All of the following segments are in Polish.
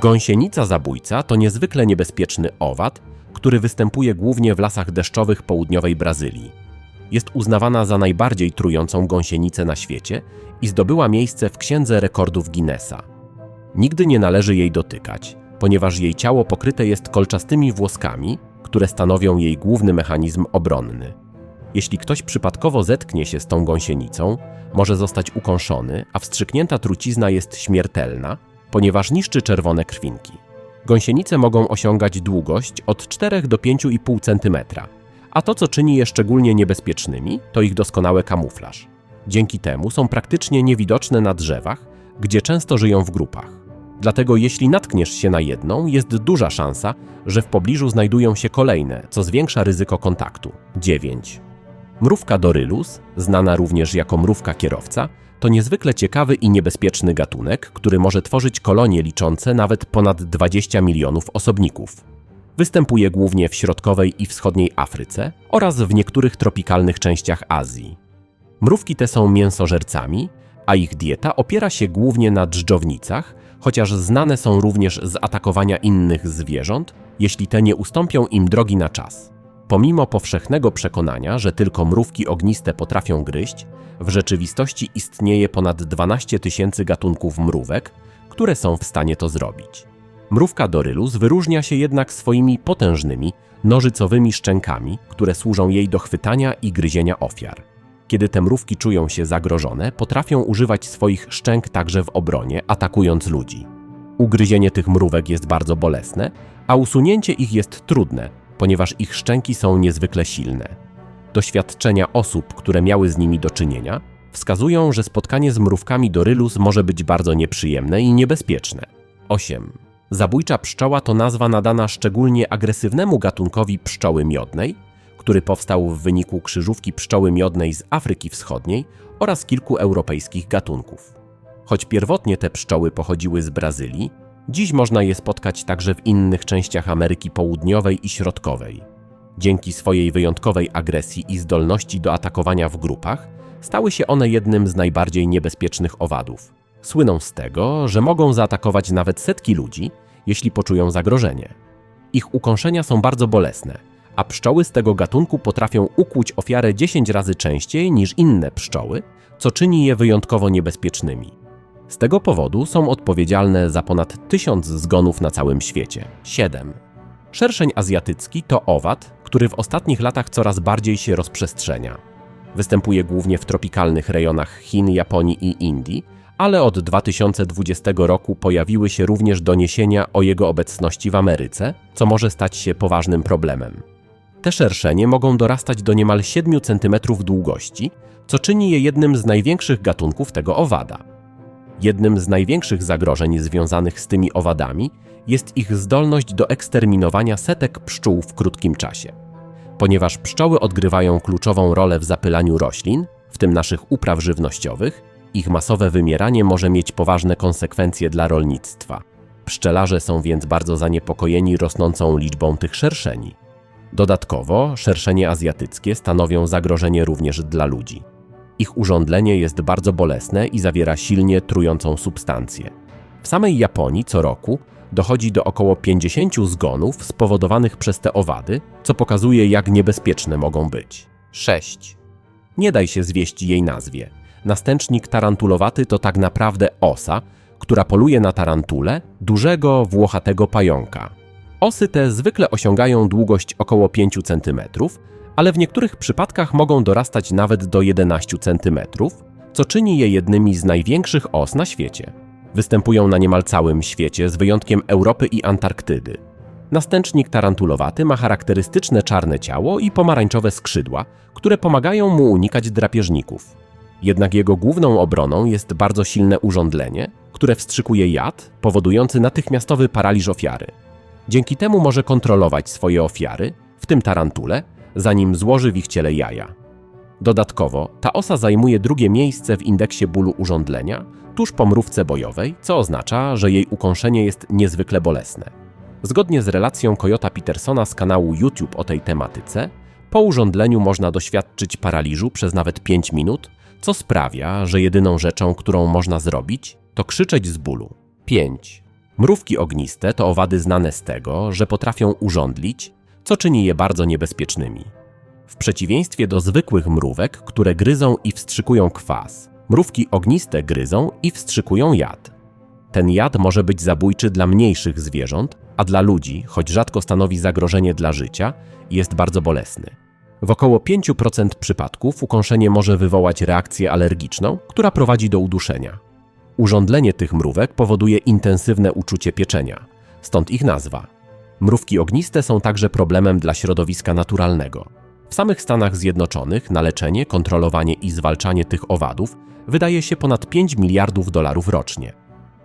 Gąsienica zabójca to niezwykle niebezpieczny owad, który występuje głównie w lasach deszczowych południowej Brazylii. Jest uznawana za najbardziej trującą gąsienicę na świecie i zdobyła miejsce w Księdze Rekordów Guinnessa. Nigdy nie należy jej dotykać, ponieważ jej ciało pokryte jest kolczastymi włoskami, które stanowią jej główny mechanizm obronny. Jeśli ktoś przypadkowo zetknie się z tą gąsienicą, może zostać ukąszony, a wstrzyknięta trucizna jest śmiertelna, ponieważ niszczy czerwone krwinki. Gąsienice mogą osiągać długość od 4 do 5,5 cm, a to, co czyni je szczególnie niebezpiecznymi, to ich doskonały kamuflaż. Dzięki temu są praktycznie niewidoczne na drzewach, gdzie często żyją w grupach. Dlatego jeśli natkniesz się na jedną, jest duża szansa, że w pobliżu znajdują się kolejne, co zwiększa ryzyko kontaktu. 9. Mrówka Dorylus, znana również jako mrówka kierowca, to niezwykle ciekawy i niebezpieczny gatunek, który może tworzyć kolonie liczące nawet ponad 20 milionów osobników. Występuje głównie w środkowej i wschodniej Afryce oraz w niektórych tropikalnych częściach Azji. Mrówki te są mięsożercami, a ich dieta opiera się głównie na dżdżownicach, chociaż znane są również z atakowania innych zwierząt, jeśli te nie ustąpią im drogi na czas. Pomimo powszechnego przekonania, że tylko mrówki ogniste potrafią gryźć, w rzeczywistości istnieje ponad 12 tysięcy gatunków mrówek, które są w stanie to zrobić. Mrówka Dorylus wyróżnia się jednak swoimi potężnymi, nożycowymi szczękami, które służą jej do chwytania i gryzienia ofiar. Kiedy te mrówki czują się zagrożone, potrafią używać swoich szczęk także w obronie, atakując ludzi. Ugryzienie tych mrówek jest bardzo bolesne, a usunięcie ich jest trudne, ponieważ ich szczęki są niezwykle silne. Doświadczenia osób, które miały z nimi do czynienia, wskazują, że spotkanie z mrówkami Dorylus może być bardzo nieprzyjemne i niebezpieczne. 8. Zabójcza pszczoła to nazwa nadana szczególnie agresywnemu gatunkowi pszczoły miodnej, który powstał w wyniku krzyżówki pszczoły miodnej z Afryki Wschodniej oraz kilku europejskich gatunków. Choć pierwotnie te pszczoły pochodziły z Brazylii, dziś można je spotkać także w innych częściach Ameryki Południowej i Środkowej. Dzięki swojej wyjątkowej agresji i zdolności do atakowania w grupach, stały się one jednym z najbardziej niebezpiecznych owadów. Słyną z tego, że mogą zaatakować nawet setki ludzi, jeśli poczują zagrożenie. Ich ukąszenia są bardzo bolesne, a pszczoły z tego gatunku potrafią ukłuć ofiarę 10 razy częściej niż inne pszczoły, co czyni je wyjątkowo niebezpiecznymi. Z tego powodu są odpowiedzialne za ponad tysiąc zgonów na całym świecie. 7. Szerszeń azjatycki to owad, który w ostatnich latach coraz bardziej się rozprzestrzenia. Występuje głównie w tropikalnych rejonach Chin, Japonii i Indii, ale od 2020 roku pojawiły się również doniesienia o jego obecności w Ameryce, co może stać się poważnym problemem. Te szerszenie mogą dorastać do niemal 7 cm długości, co czyni je jednym z największych gatunków tego owada. Jednym z największych zagrożeń związanych z tymi owadami jest ich zdolność do eksterminowania setek pszczół w krótkim czasie. Ponieważ pszczoły odgrywają kluczową rolę w zapylaniu roślin, w tym naszych upraw żywnościowych, ich masowe wymieranie może mieć poważne konsekwencje dla rolnictwa. Pszczelarze są więc bardzo zaniepokojeni rosnącą liczbą tych szerszeni. Dodatkowo, szerszenie azjatyckie stanowią zagrożenie również dla ludzi. Ich urządlenie jest bardzo bolesne i zawiera silnie trującą substancję. W samej Japonii co roku dochodzi do około 50 zgonów spowodowanych przez te owady, co pokazuje, jak niebezpieczne mogą być. 6. Nie daj się zwieść jej nazwie. Nastęcznik tarantulowaty to tak naprawdę osa, która poluje na tarantule, dużego, włochatego pająka. Osy te zwykle osiągają długość około 5 cm, ale w niektórych przypadkach mogą dorastać nawet do 11 cm, co czyni je jednymi z największych os na świecie. Występują na niemal całym świecie, z wyjątkiem Europy i Antarktydy. Nastęcznik tarantulowaty ma charakterystyczne czarne ciało i pomarańczowe skrzydła, które pomagają mu unikać drapieżników. Jednak jego główną obroną jest bardzo silne urządlenie, które wstrzykuje jad, powodujący natychmiastowy paraliż ofiary. Dzięki temu może kontrolować swoje ofiary, w tym tarantule, zanim złoży w ich ciele jaja. Dodatkowo, ta osa zajmuje drugie miejsce w indeksie bólu urządlenia, tuż po mrówce bojowej, co oznacza, że jej ukąszenie jest niezwykle bolesne. Zgodnie z relacją Kojota Petersona z kanału YouTube o tej tematyce, po urządleniu można doświadczyć paraliżu przez nawet 5 minut, co sprawia, że jedyną rzeczą, którą można zrobić, to krzyczeć z bólu. 5. Mrówki ogniste to owady znane z tego, że potrafią urządlić, co czyni je bardzo niebezpiecznymi. W przeciwieństwie do zwykłych mrówek, które gryzą i wstrzykują kwas, mrówki ogniste gryzą i wstrzykują jad. Ten jad może być zabójczy dla mniejszych zwierząt, a dla ludzi, choć rzadko stanowi zagrożenie dla życia, jest bardzo bolesny. W około 5% przypadków ukąszenie może wywołać reakcję alergiczną, która prowadzi do uduszenia. Urządlenie tych mrówek powoduje intensywne uczucie pieczenia, stąd ich nazwa. Mrówki ogniste są także problemem dla środowiska naturalnego. W samych Stanach Zjednoczonych na leczenie, kontrolowanie i zwalczanie tych owadów wydaje się ponad 5 miliardów dolarów rocznie.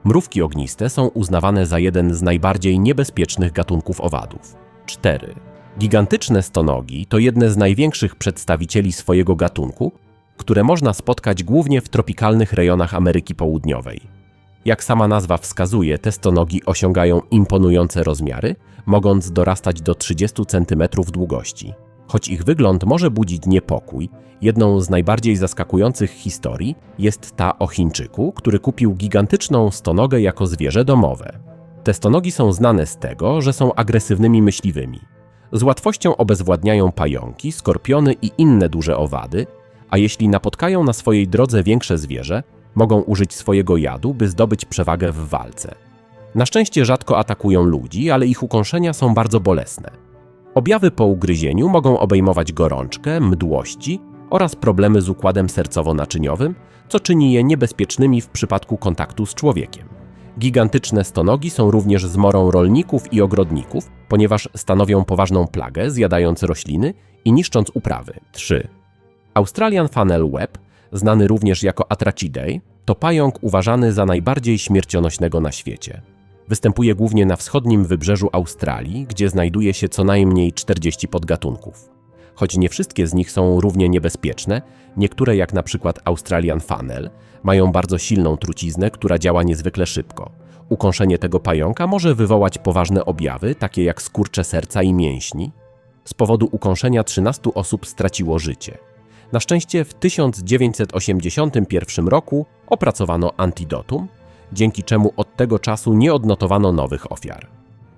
Mrówki ogniste są uznawane za jeden z najbardziej niebezpiecznych gatunków owadów. 4. Gigantyczne stonogi to jedne z największych przedstawicieli swojego gatunku, które można spotkać głównie w tropikalnych rejonach Ameryki Południowej. Jak sama nazwa wskazuje, te stonogi osiągają imponujące rozmiary, mogąc dorastać do 30 cm długości. Choć ich wygląd może budzić niepokój, jedną z najbardziej zaskakujących historii jest ta o Chińczyku, który kupił gigantyczną stonogę jako zwierzę domowe. Te stonogi są znane z tego, że są agresywnymi myśliwymi. Z łatwością obezwładniają pająki, skorpiony i inne duże owady, a jeśli napotkają na swojej drodze większe zwierzę, mogą użyć swojego jadu, by zdobyć przewagę w walce. Na szczęście rzadko atakują ludzi, ale ich ukąszenia są bardzo bolesne. Objawy po ugryzieniu mogą obejmować gorączkę, mdłości oraz problemy z układem sercowo-naczyniowym, co czyni je niebezpiecznymi w przypadku kontaktu z człowiekiem. Gigantyczne stonogi są również zmorą rolników i ogrodników, ponieważ stanowią poważną plagę, zjadając rośliny i niszcząc uprawy. 3. Australian Funnel Web, znany również jako Atrachidae, to pająk uważany za najbardziej śmiercionośnego na świecie. Występuje głównie na wschodnim wybrzeżu Australii, gdzie znajduje się co najmniej 40 podgatunków. Choć nie wszystkie z nich są równie niebezpieczne, niektóre jak na przykład Australian Funnel mają bardzo silną truciznę, która działa niezwykle szybko. Ukąszenie tego pająka może wywołać poważne objawy, takie jak skurcze serca i mięśni. Z powodu ukąszenia 13 osób straciło życie. Na szczęście w 1981 roku opracowano antidotum, dzięki czemu od tego czasu nie odnotowano nowych ofiar.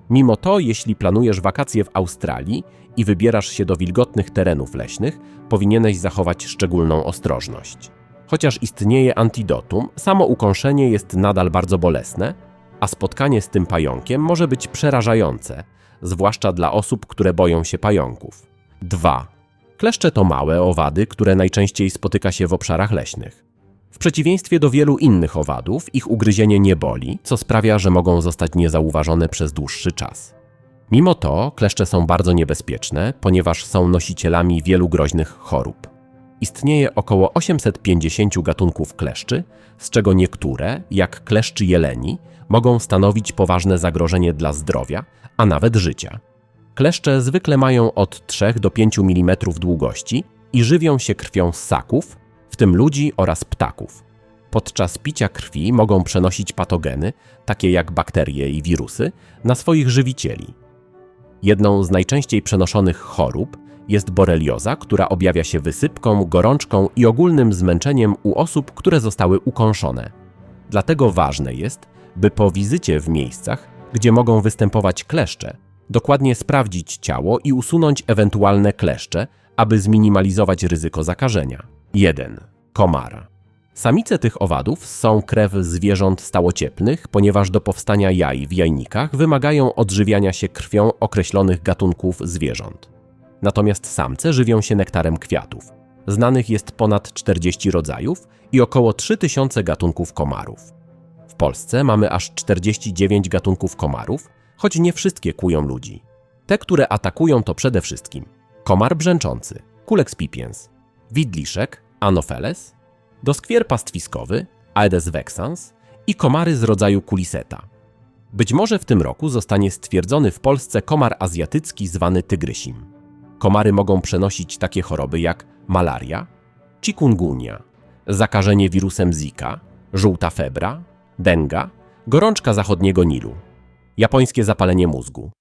Mimo to, jeśli planujesz wakacje w Australii i wybierasz się do wilgotnych terenów leśnych, powinieneś zachować szczególną ostrożność. Chociaż istnieje antidotum, samo ukąszenie jest nadal bardzo bolesne, a spotkanie z tym pająkiem może być przerażające, zwłaszcza dla osób, które boją się pająków. 2. Kleszcze to małe owady, które najczęściej spotyka się w obszarach leśnych. W przeciwieństwie do wielu innych owadów, ich ugryzienie nie boli, co sprawia, że mogą zostać niezauważone przez dłuższy czas. Mimo to kleszcze są bardzo niebezpieczne, ponieważ są nosicielami wielu groźnych chorób. Istnieje około 850 gatunków kleszczy, z czego niektóre, jak kleszczy jeleni, mogą stanowić poważne zagrożenie dla zdrowia, a nawet życia. Kleszcze zwykle mają od 3 do 5 mm długości i żywią się krwią ssaków, tym ludzi oraz ptaków. Podczas picia krwi mogą przenosić patogeny, takie jak bakterie i wirusy, na swoich żywicieli. Jedną z najczęściej przenoszonych chorób jest borelioza, która objawia się wysypką, gorączką i ogólnym zmęczeniem u osób, które zostały ukąszone. Dlatego ważne jest, by po wizycie w miejscach, gdzie mogą występować kleszcze, dokładnie sprawdzić ciało i usunąć ewentualne kleszcze, aby zminimalizować ryzyko zakażenia. 1. Komar. Samice tych owadów są krew zwierząt stałocieplnych, ponieważ do powstania jaj w jajnikach wymagają odżywiania się krwią określonych gatunków zwierząt. Natomiast samce żywią się nektarem kwiatów. Znanych jest ponad 40 rodzajów i około 3000 gatunków komarów. W Polsce mamy aż 49 gatunków komarów, choć nie wszystkie kują ludzi. Te, które atakują to przede wszystkim komar brzęczący, Culex pipiens, widliszek, Anopheles, doskwier pastwiskowy, Aedes vexans i komary z rodzaju kuliseta. Być może w tym roku zostanie stwierdzony w Polsce komar azjatycki zwany tygrysim. Komary mogą przenosić takie choroby jak malaria, chikungunya, zakażenie wirusem Zika, żółta febra, denga, gorączka zachodniego Nilu, japońskie zapalenie mózgu,